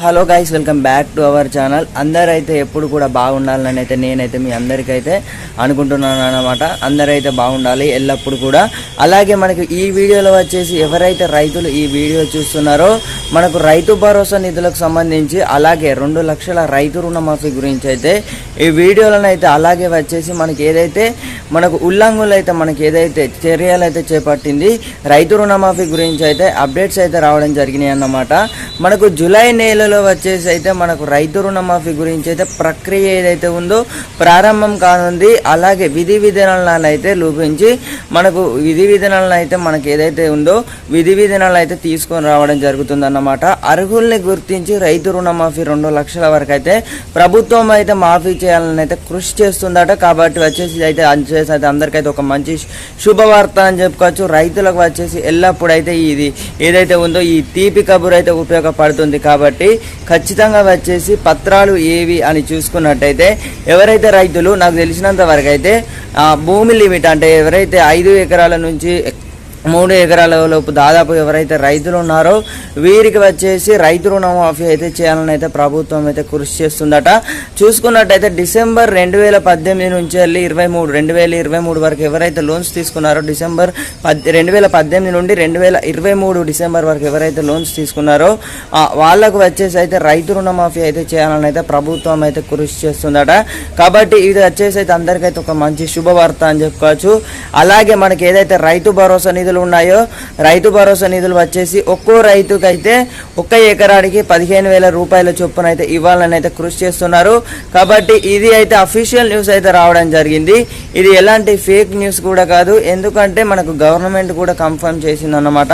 Hello guys welcome back to our channel అందరైతే ఎప్పుడు కూడా బాగుండాలని అయితే నేనైతే మీ అందరికైతే అనుకుంటున్నాను అనమాట అందరైతే బాగుండాలి ఎల్లప్పుడు కూడా. అలాగే మనకి ఈ వీడియోలో వచ్చేసి ఎవరైతే రైతులు ఈ వీడియో చూస్తున్నారో మనకు రైతు భరోసా నిధులకు సంబంధించి అలాగే రెండు లక్షల రైతు రుణమాఫీ గురించి అయితే ఈ వీడియోలను అయితే అలాగే వచ్చేసి మనకి ఏదైతే మనకు ఉల్లంఘనలు అయితే మనకి ఏదైతే చర్యలు అయితే చేపట్టింది రైతు రుణమాఫీ గురించి అయితే అప్డేట్స్ అయితే రావడం జరిగినాయి అన్నమాట. మనకు జూలై నెలలో వచ్చేసి అయితే మనకు రైతు రుణమాఫీ గురించి అయితే ప్రక్రియ ఏదైతే ఉందో ప్రారంభం కానుంది. అలాగే విధి విధానాలను అయితే లోపించి మనకు విధి విధానాలను అయితే మనకి ఏదైతే ఉందో విధి విధానాలు అయితే తీసుకొని రావడం జరుగుతుంది అన్నమాట. అర్హుల్ని గుర్తించి రైతు రుణమాఫీ రెండు లక్షల వరకు అయితే ప్రభుత్వం అయితే మాఫీ చేయాలని అయితే కృషి చేస్తుందట. కాబట్టి వచ్చేసి అయితే వచ్చేసి అయితే అందరికైతే ఒక మంచి శుభవార్త అని చెప్పుకోవచ్చు. రైతులకు వచ్చేసి ఎల్లప్పుడు అయితే ఇది ఏదైతే ఉందో ఈ తీపి కబురు అయితే ఉపయోగపడుతుంది కాబట్టి ఖచ్చితంగా వచ్చేసి పత్రాలు ఏవి అని చూసుకున్నట్టయితే ఎవరైతే రైతులు నాకు తెలిసినంత వరకు అయితే భూమి లిమిట్ అంటే ఎవరైతే ఐదు ఎకరాల నుంచి మూడు ఎకరాల లోపు దాదాపు ఎవరైతే రైతులు ఉన్నారో వీరికి వచ్చేసి రైతు రుణమాఫీ అయితే చేయాలని అయితే ప్రభుత్వం అయితే కృషి చేస్తుందట. చూసుకున్నట్టయితే డిసెంబర్ రెండు వేల పద్దెనిమిది నుంచి వెళ్ళి ఇరవై మూడు రెండు వేల ఇరవై మూడు వరకు ఎవరైతే లోన్స్ తీసుకున్నారో డిసెంబర్ పద్ రెండు వేల పద్దెనిమిది నుండి రెండు వేల ఇరవై మూడు డిసెంబర్ వరకు ఎవరైతే లోన్స్ తీసుకున్నారో వాళ్ళకు వచ్చేసి అయితే రైతు రుణమాఫీ అయితే చేయాలని అయితే ప్రభుత్వం అయితే కృషి చేస్తుందట. కాబట్టి ఇది వచ్చేసి అయితే అందరికైతే ఒక మంచి శుభవార్త అని చెప్పుకోవచ్చు. అలాగే మనకి ఏదైతే రైతు భరోసా నిధులు ఉన్నాయో రైతు భరోసా నిధులు వచ్చేసి ఒక్కో రైతుకైతే ఒక్క ఎకరానికి పదిహేను వేల రూపాయల చొప్పున అయితే ఇవ్వాలని అయితే కృషి చేస్తున్నారు. కాబట్టి ఇది అయితే అఫీషియల్ న్యూస్ అయితే రావడం జరిగింది. ఇది ఎలాంటి ఫేక్ న్యూస్ కూడా కాదు. ఎందుకంటే మనకు గవర్నమెంట్ కూడా కన్ఫర్మ్ చేసింది అన్నమాట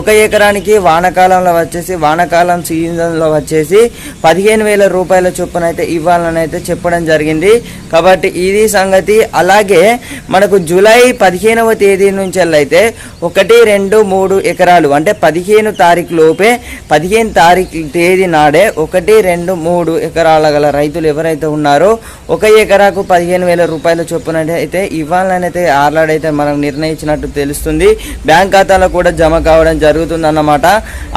ఒక ఎకరానికి వానాకాలంలో వచ్చేసి వానకాలం సీజన్లో వచ్చేసి పదిహేను వేల రూపాయల చొప్పున అయితే ఇవ్వాలని అయితే చెప్పడం జరిగింది. కాబట్టి ఇది సంగతి. అలాగే మనకు జూలై పదిహేనవ తేదీ నుంచి అయితే ఒకటి రెండు మూడు ఎకరాలు. అంటే పదిహేను తారీఖు లోపే పదిహేను తారీఖు తేదీ నాడే ఒకటి రెండు మూడు ఎకరాల గల రైతులు ఎవరైతే ఉన్నారో ఒక ఎకరాకు పదిహేను వేల రూపాయల చొప్పున అయితే ఇవ్వాలనైతే ఆర్లాడైతే మనం నిర్ణయించినట్టు తెలుస్తుంది. బ్యాంక్ ఖాతాలో కూడా జమ కావడం జరుగుతుంది అన్నమాట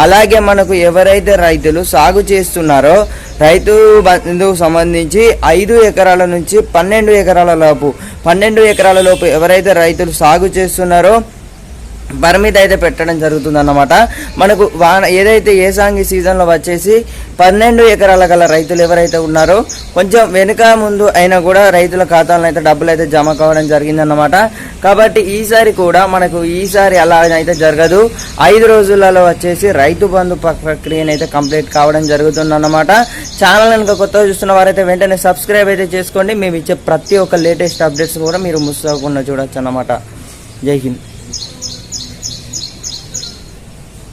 అలాగే మనకు ఎవరైతే రైతులు సాగు చేస్తున్నారో రైతు బంధుకు సంబంధించి ఐదు ఎకరాల నుంచి పన్నెండు ఎకరాల లోపు పన్నెండు ఎకరాల లోపు ఎవరైతే రైతులు సాగు చేస్తున్నారో పరిమితి అయితే పెట్టడం జరుగుతుంది అన్నమాట మనకు వాన ఏదైతే ఏసాంగి సీజన్లో వచ్చేసి పన్నెండు ఎకరాల గల రైతులు ఎవరైతే ఉన్నారో కొంచెం వెనుక ముందు అయినా కూడా రైతుల ఖాతాలో అయితే డబ్బులు అయితే జమ కావడం జరిగిందన్నమాట. కాబట్టి ఈసారి కూడా మనకు ఈసారి అలా అయితే జరగదు. ఐదు రోజులలో వచ్చేసి రైతు బంధు ప్రక్రియను అయితే కంప్లీట్ కావడం జరుగుతుంది అన్నమాట ఛానల్ కనుక కొత్తగా చూస్తున్న వారైతే వెంటనే సబ్స్క్రైబ్ అయితే చేసుకోండి. మేము ఇచ్చే ప్రతి ఒక్క లేటెస్ట్ అప్డేట్స్ కూడా మీరు మిస్ అవ్వకుండా చూడొచ్చు అన్నమాట జై హింద్.